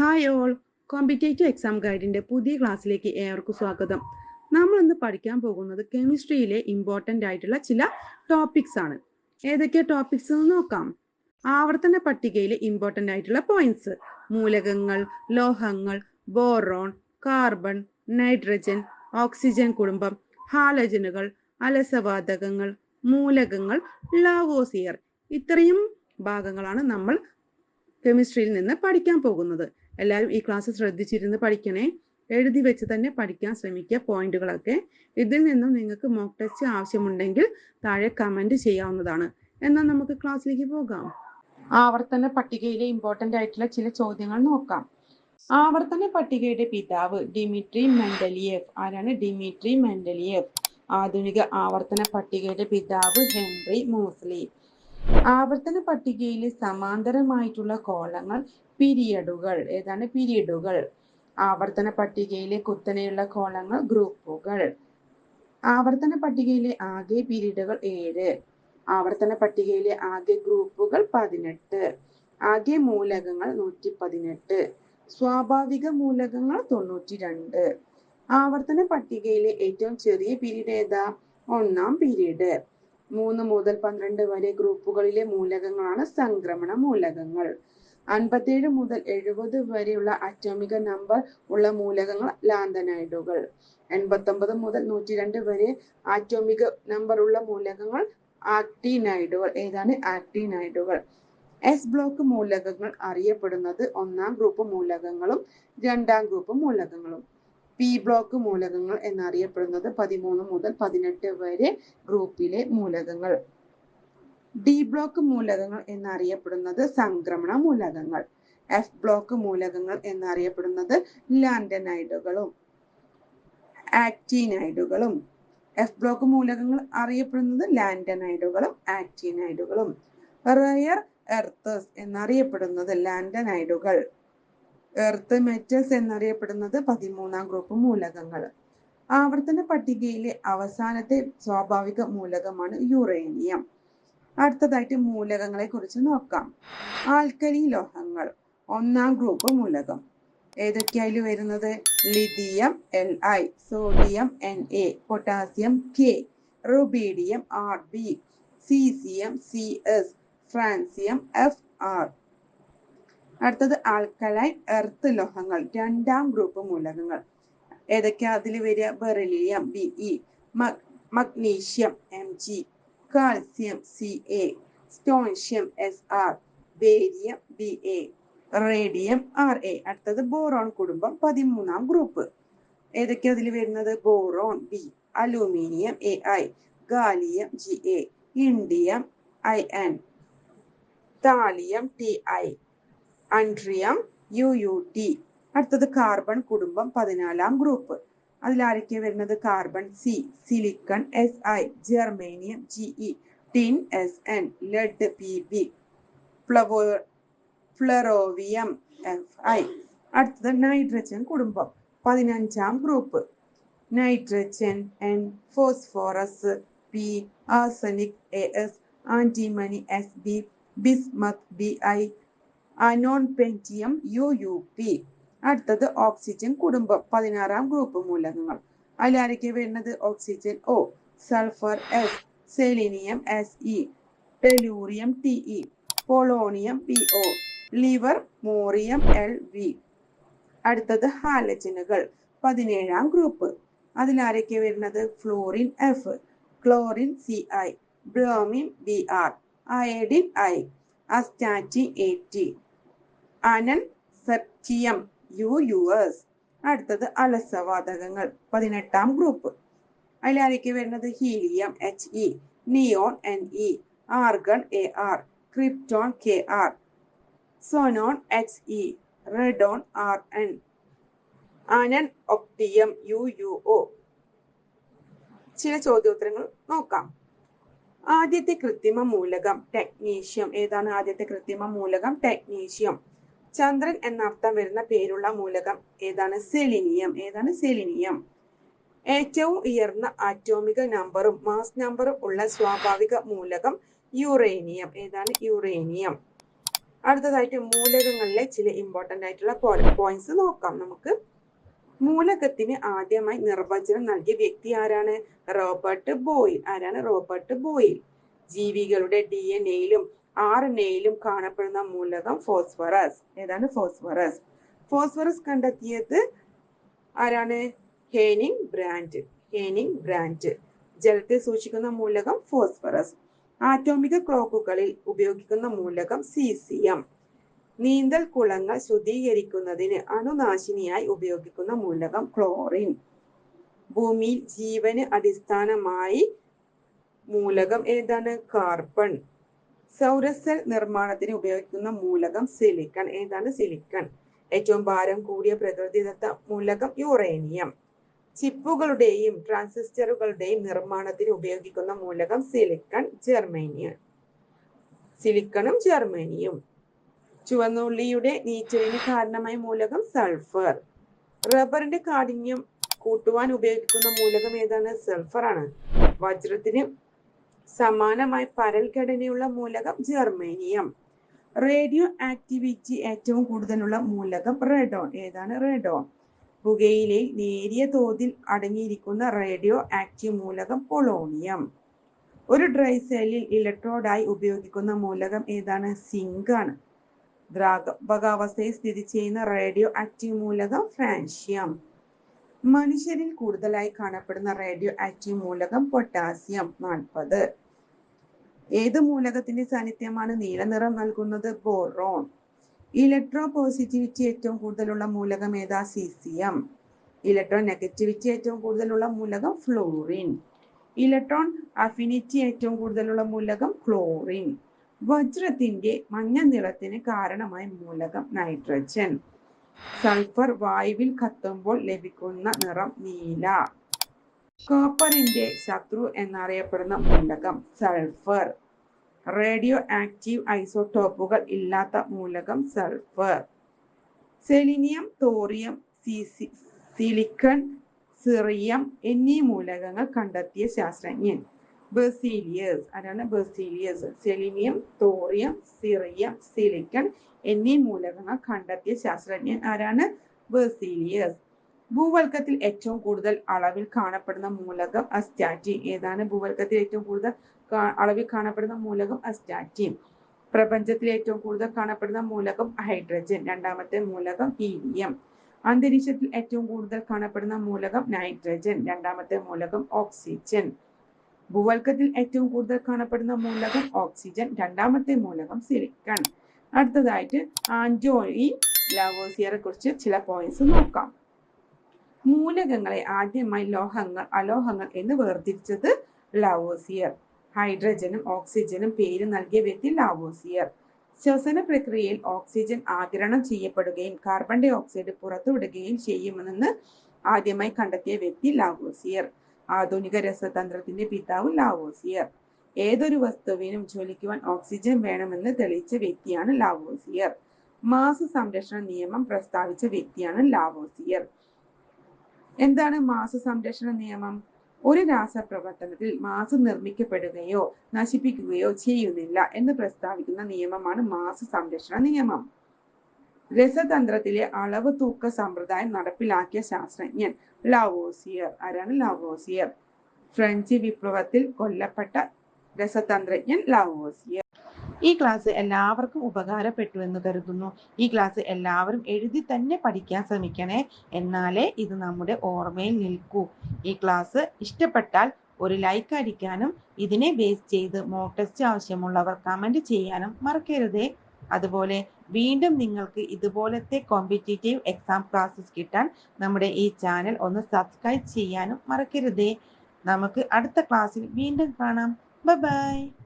Hi all competitive exam ഗൈഡിന്റെ പുതിയ ക്ലാസ്സിലേക്ക് ഏവർക്കും സ്വാഗതം. നമ്മൾ ഇന്ന് പഠിക്കാൻ പോകുന്നത് കെമിസ്ട്രിയിലെ ഇമ്പോർട്ടന്റ് ആയിട്ടുള്ള ചില ടോപ്പിക്സ് ആണ്. ഏതൊക്കെ ടോപ്പിക്സ് എന്ന് നോക്കാം. ആവർത്തന പട്ടികയിലെ ഇമ്പോർട്ടന്റ് ആയിട്ടുള്ള പോയിന്റ്സ് മൂലകങ്ങൾ ലോഹങ്ങൾ ബോറോൺ കാർബൺ നൈട്രജൻ ഓക്സിജൻ കുടുംബം ഹാലജനുകൾ അലസവാതകങ്ങൾ മൂലകങ്ങൾ ലാവോസിയർ ഇത്രയും ഭാഗങ്ങളാണ് നമ്മൾ കെമിസ്ട്രിയിൽ നിന്ന് പഠിക്കാൻ പോകുന്നത്. എല്ലാവരും ഈ ക്ലാസ് ശ്രദ്ധിച്ചിരുന്ന് പഠിക്കണേ. എഴുതി വെച്ച് തന്നെ പഠിക്കാൻ ശ്രമിക്കുക പോയിന്റുകളൊക്കെ ഇതിൽ നിന്നും നിങ്ങൾക്ക് മോക്ക് ടെസ്റ്റ് ആവശ്യമുണ്ടെങ്കിൽ താഴെ കമന്റ് ചെയ്യാവുന്നതാണ്. എന്നാൽ നമുക്ക് ക്ലാസ്സിലേക്ക് പോകാം. ആവർത്തന പട്ടികയിലെ ഇമ്പോർട്ടന്റ് ആയിട്ടുള്ള ചില ചോദ്യങ്ങൾ നോക്കാം. ആവർത്തന പട്ടികയുടെ പിതാവ് ഡിമിട്രി മെൻഡലിയേവ് ആരാണ്? ഡിമിട്രി മെൻഡലിയേവ് ആധുനിക ആവർത്തന പട്ടികയുടെ പിതാവ് ഹെൻറി മൂസ്ലി. ആവർത്തന പട്ടികയിലെ സമാന്തരമായിട്ടുള്ള കോളങ്ങൾ പീരിയഡുകൾ. ഏതാണ്? പീരിയഡുകൾ. ആവർത്തന പട്ടികയിലെ കുത്തനെയുള്ള കോളങ്ങൾ ഗ്രൂപ്പുകൾ. ആവർത്തന പട്ടികയിലെ ആകെ പീരീഡുകൾ ഏഴ്. ആവർത്തന പട്ടികയിലെ ആകെ ഗ്രൂപ്പുകൾ പതിനെട്ട്. ആകെ മൂലകങ്ങൾ നൂറ്റി പതിനെട്ട് സ്വാഭാവിക മൂലകങ്ങൾ തൊണ്ണൂറ്റി രണ്ട് ആവർത്തന പട്ടികയിലെ ഏറ്റവും ചെറിയ പീരീഡ് ഏതാ? ഒന്നാം പീരീഡ് മൂന്ന് മുതൽ പന്ത്രണ്ട് വരെ ഗ്രൂപ്പുകളിലെ മൂലകങ്ങളാണ് സംക്രമണ മൂലകങ്ങൾ. അൻപത്തേഴ് മുതൽ എഴുപത് വരെയുള്ള അറ്റോമിക നമ്പർ ഉള്ള മൂലകങ്ങൾ ലാന്തനൈഡുകൾ. എൺപത്തൊമ്പത് മുതൽ നൂറ്റി രണ്ട് വരെ ആറ്റോമിക നമ്പർ ഉള്ള മൂലകങ്ങൾ ആക്ടിനൈഡുകൾ. ഏതാണ്? ആക്ടിനൈഡുകൾ. എസ് ബ്ലോക്ക് മൂലകങ്ങൾ അറിയപ്പെടുന്നത് ഒന്നാം ഗ്രൂപ്പ് മൂലകങ്ങളും രണ്ടാം ഗ്രൂപ്പ് മൂലകങ്ങളും. പി ബ്ലോക്ക് മൂലകങ്ങൾ എന്നറിയപ്പെടുന്നത് പതിമൂന്ന് മുതൽ പതിനെട്ട് വരെ ഗ്രൂപ്പിലെ മൂലകങ്ങൾ. ഡി ബ്ലോക്ക് മൂലകങ്ങൾ എന്നറിയപ്പെടുന്നത് സംക്രമണ മൂലകങ്ങൾ. എഫ് ബ്ലോക്ക് മൂലകങ്ങൾ എന്നറിയപ്പെടുന്നത് ലാൻഡനൈഡുകളും ആക്ടിനൈഡുകളും എഫ് ബ്ലോക്ക് മൂലകങ്ങൾ അറിയപ്പെടുന്നത് ലാൻഡനൈഡുകളും ആക്ടിനൈഡുകളും റയർ എർത്തസ് എന്നറിയപ്പെടുന്നത് ലാൻഡനൈഡുകൾ. എർത്ത് മെറ്റൽസ് എന്നറിയപ്പെടുന്നത് പതിമൂന്നാം ഗ്രൂപ്പ് മൂലകങ്ങൾ. ആവർത്തന പട്ടികയിലെ അവസാനത്തെ സ്വാഭാവിക മൂലകമാണ് യുറേനിയം അടുത്തതായിട്ട് മൂലകങ്ങളെ കുറിച്ച് നോക്കാം. ആൽക്കലി ലോഹങ്ങൾ ഒന്നാം ഗ്രൂപ്പ് മൂലകം. ഏതൊക്കെയായാലും വരുന്നത്? Lithium L I sodium N A potassium K rubidium R B caesium C S francium F R അടുത്തത് ആൽക്കലൈൻ എർത്ത് ലോഹങ്ങൾ രണ്ടാം ഗ്രൂപ്പ് മൂലകങ്ങൾ. ഏതൊക്കെയാ അതിൽ വരിക? Beryllium B E magnesium M G calcium C A strontium S R barium B A radium R A. അടുത്തത് boron കുടുംബം പതിമൂന്നാം ഗ്രൂപ്പ്. ഏതൊക്കെയാ അതിൽ വരുന്നത്? Boron B aluminium A I gallium G A indium I N. Thallium T I. Ununtrium U U T അടുത്തത് carbon കുടുംബം പതിനാലാം group അതിലാരൊക്കെ വരുന്നത്? Carbon C silicon S I germanium G E tin S N lead P B ഫ്ലവോ flerovium F I അടുത്തത് nitrogen കുടുംബം പതിനഞ്ചാം group nitrogen N phosphorus P arsenic A S antimony S B bismuth B I ununpentium U U P അടുത്തത് oxygen കുടുംബം പതിനാറാം group മൂലകങ്ങൾ. അതിലാരൊക്കെ വരുന്നത്? Oxygen O sulphur S selenium S E tellurium T E polonium P O livermorium L V അടുത്തത് ഹാലജനുകൾ പതിനേഴാം group അതിലാരൊക്കെ വരുന്നത്? Fluorine F chlorine C I bromine B R iodine I astatine A T ununseptium U U S അടുത്തത് അലസവാതകങ്ങൾ പതിനെട്ടാം group. അതിലായിരിക്കും വരുന്നത്? Helium H E. Neon N E. Argon A R. Krypton K R. Xenon H E. Radon R N. Ununoctium U U O ചില ചോദ്യോത്തരങ്ങൾ നോക്കാം. ആദ്യത്തെ കൃത്രിമ മൂലകം ടെക്നീഷ്യം. ഏതാണ് ആദ്യത്തെ കൃത്രിമ മൂലകം ടെക്നീഷ്യം. ചന്ദ്രൻ എന്നർത്ഥം വരുന്ന പേരുള്ള മൂലകം ഏതാണ്? സെലിനിയം. ഏതാണ്? സെലിനിയം. ഏറ്റവും ഉയർന്ന ആറ്റോമിക നമ്പറും മാസ് നമ്പറും ഉള്ള സ്വാഭാവിക മൂലകം യുറേനിയം ഏതാണ്? യുറേനിയം അടുത്തതായിട്ട് മൂലകങ്ങളിലെ ചില ഇമ്പോർട്ടന്റ് ആയിട്ടുള്ള പോയിന്റ്സ് നോക്കാം നമുക്ക്. മൂലകത്തിന് ആദ്യമായി നിർവചനം നൽകിയ വ്യക്തി ആരാണ്? Robert Boyle. ആരാണ്? Robert Boyle. ജീവികളുടെ ഡി എൻ എയിലും ആർ എയിലും കാണപ്പെടുന്ന മൂലകം ഫോസ്ഫറസ്. ഏതാണ് ഫോസ്ഫറസ്? ഫോസ്ഫറസ് കണ്ടെത്തിയത് ആരാണ്? Hennig Brand. Hennig Brand. ജലത്തെ സൂക്ഷിക്കുന്ന മൂലകം ഫോസ്ഫറസ്. ആറ്റോമിക ക്ലോക്കുകളിൽ ഉപയോഗിക്കുന്ന മൂലകം സീസിയം. നീന്തൽ കുളങ്ങൾ ശുദ്ധീകരിക്കുന്നതിന് അണുനാശിനിയായി ഉപയോഗിക്കുന്ന മൂലകം ക്ലോറിൻ. ഭൂമിയിൽ ജീവന് അടിസ്ഥാനമായി മൂലകം ഏതാണ്? കാർബൺ. സൗരസെൽ നിർമ്മാണത്തിന് ഉപയോഗിക്കുന്ന മൂലകം സിലിക്കൺ ഏതാണ് സിലിക്കൺ ഏറ്റവും ഭാരം കൂടിയ പ്രകൃതിദത്ത മൂലകം യുറേനിയം ചിപ്പുകളുടെയും ട്രാൻസിസ്റ്ററുകളുടെയും നിർമ്മാണത്തിന് ഉപയോഗിക്കുന്ന മൂലകം സിലിക്കൺ ജർമേനിയൻ സിലിക്കണും ജർമേനിയും ചുവന്നുള്ളിയുടെ നീച്ചലിന് കാരണമായ മൂലകം സൾഫർ റബ്ബറിന്റെ കാഠിന്യം കൂട്ടുവാൻ ഉപയോഗിക്കുന്ന മൂലകം ഏതാണ്? സൾഫർ ആണ്. വജ്രത്തിന് സമാനമായ പരൽഘടനയുള്ള മൂലകം ജെർമേനിയം റേഡിയോ ആക്ടിവിറ്റി ഏറ്റവും കൂടുതലുള്ള മൂലകം റെഡോൺ ഏതാണ് റെഡോൺ പുകയിലയിൽ നേരിയ തോതിൽ അടങ്ങിയിരിക്കുന്ന റേഡിയോ ആക്റ്റീവ് മൂലകം പൊളോണിയം ഒരു ഡ്രൈ സെല്ലിൽ ഇലക്ട്രോഡായി ഉപയോഗിക്കുന്ന മൂലകം ഏതാണ്? സിങ്ക് ആണ്. ദ്രാവകാവസ്ഥയിൽ സ്ഥിതി ചെയ്യുന്ന റേഡിയോ ആക്റ്റീവ് മൂലകം ഫ്രാൻഷ്യം മനുഷ്യരിൽ കൂടുതലായി കാണപ്പെടുന്ന റേഡിയോ ആക്റ്റീവ് മൂലകം പൊട്ടാസ്യം നാൽപ്പത്. ഏത് മൂലകത്തിന്റെ സാന്നിധ്യമാണ് നീലനിറം നൽകുന്നത്? ബോറോൺ. ഇലക്ട്രോ പോസിറ്റിവിറ്റി ഏറ്റവും കൂടുതലുള്ള മൂലകം ഏതാ? സീസിയം. ഇലക്ട്രോ നെഗറ്റിവിറ്റി ഏറ്റവും കൂടുതലുള്ള മൂലകം ഫ്ലോറിൻ. ഇലക്ട്രോൺ അഫിനിറ്റി ഏറ്റവും കൂടുതലുള്ള മൂലകം ക്ലോറിൻ. വജ്രത്തിന്റെ മഞ്ഞ നിറത്തിന് കാരണമായ മൂലകം നൈട്രജൻ. സൾഫർ വായുവിൽ കത്തുമ്പോൾ ലഭിക്കുന്ന നിറം നീല. കോപ്പറിന്റെ ശത്രു എന്നറിയപ്പെടുന്ന മൂലകം സൾഫർ. റേഡിയോ ആക്റ്റീവ് ഐസോടോപ്പുകൾ ഇല്ലാത്ത മൂലകം sulphur selenium thorium silicon cerium എന്നീ മൂലകങ്ങൾ കണ്ടെത്തിയ ശാസ്ത്രജ്ഞൻ. ബെസീലിയസ് ആരാണ് Berzelius selenium thorium cerium silicon എന്നീ മൂലകങ്ങൾ കണ്ടെത്തിയ ശാസ്ത്രജ്ഞൻ ആരാണ്? ബെസീലിയസ് ഭൂവൽക്കത്തിൽ ഏറ്റവും കൂടുതൽ അളവിൽ കാണപ്പെടുന്ന മൂലകം അസ്റ്റാറ്റിൻ ഏതാണ് ഭൂവൽക്കത്തിൽ ഏറ്റവും കൂടുതൽ അളവിൽ കാണപ്പെടുന്ന മൂലകം അസ്റ്റാറ്റിൻ പ്രപഞ്ചത്തിൽ ഏറ്റവും കൂടുതൽ കാണപ്പെടുന്ന മൂലകം ഹൈഡ്രജൻ രണ്ടാമത്തെ മൂലകം ഹീലിയം അന്തരീക്ഷത്തിൽ ഏറ്റവും കൂടുതൽ കാണപ്പെടുന്ന മൂലകം നൈട്രജൻ രണ്ടാമത്തെ മൂലകം ഓക്സിജൻ ഭൂവൽക്കത്തിൽ ഏറ്റവും കൂടുതൽ കാണപ്പെടുന്ന മൂലകം ഓക്സിജൻ രണ്ടാമത്തെ മൂലകം സിലിക്കൺ അടുത്തതായിട്ട് ആന്റോയി ലാവോസിയറെ കുറിച്ച് ചില പോയിന്റ്സ് നോക്കാം. മൂലകങ്ങളെ ആദ്യമായി ലോഹങ്ങൾ അലോഹങ്ങൾ എന്ന് വേർതിരിച്ചത് ലാവോസിയർ. ഹൈഡ്രജനും ഓക്സിജനും പേര് നൽകിയ വ്യക്തി ലാവോസിയർ. ശ്വസന പ്രക്രിയയിൽ ഓക്സിജൻ ആഗിരണം ചെയ്യപ്പെടുകയും കാർബൺ ഡൈ ഓക്സൈഡ് പുറത്തുവിടുകയും ചെയ്യുമെന്ന് ആദ്യമായി കണ്ടെത്തിയ വ്യക്തി ലാവോസിയർ. ആധുനിക രസതന്ത്രത്തിന്റെ പിതാവ് ലാവോസിയർ. ഏതൊരു വസ്തുവിനും ജ്വലിക്കുവാൻ ഓക്സിജൻ വേണമെന്ന് തെളിയിച്ച വ്യക്തിയാണ് ലാവോസിയർ. മാസ സംരക്ഷണ നിയമം പ്രസ്താവിച്ച വ്യക്തിയാണ് ലാവോസിയർ. എന്താണ് മാസ സംരക്ഷണ നിയമം? ഒരു രാസപ്രവർത്തനത്തിൽ മാസ് നിർമ്മിക്കപ്പെടുകയോ നശിപ്പിക്കുകയോ ചെയ്യുന്നില്ല എന്ന് പ്രസ്താവിക്കുന്ന നിയമമാണ് മാസ് സംരക്ഷണ നിയമം. രസതന്ത്രത്തിലെ അളവ് തൂക്ക സമ്പ്രദായം നടപ്പിലാക്കിയ ശാസ്ത്രജ്ഞൻ ലാവോസിയർ. ആരാണ് ലാവോസിയർ? ഫ്രഞ്ച് വിപ്ലവത്തിൽ കൊല്ലപ്പെട്ട രസതന്ത്രജ്ഞൻ ലാവോസിയർ. ഈ ക്ലാസ് എല്ലാവർക്കും ഉപകാരപ്പെട്ടു എന്ന് കരുതുന്നു. ഈ ക്ലാസ് എല്ലാവരും എഴുതി തന്നെ പഠിക്കാൻ ശ്രമിക്കണേ. എന്നാലേ ഇത് നമ്മുടെ ഓർമ്മയിൽ നിൽക്കൂ. ഈ ക്ലാസ് ഇഷ്ടപ്പെട്ടാൽ ഒരു ലൈക്ക് അടിക്കാനും ഇതിനെ ബേസ് ചെയ്ത് മോക്ക് ടെസ്റ്റ് ആവശ്യമുള്ളവർ കമന്റ് ചെയ്യാനും മറക്കരുതേ. അതുപോലെ വീണ്ടും നിങ്ങൾക്ക് ഇതുപോലത്തെ കോമ്പറ്റേറ്റീവ് എക്സാം ക്ലാസ്സസ് കിട്ടാൻ നമ്മുടെ ഈ ചാനൽ ഒന്ന് സബ്സ്ക്രൈബ് ചെയ്യാനും മറക്കരുതേ. നമുക്ക് അടുത്ത ക്ലാസ്സിൽ വീണ്ടും കാണാം. Bye bye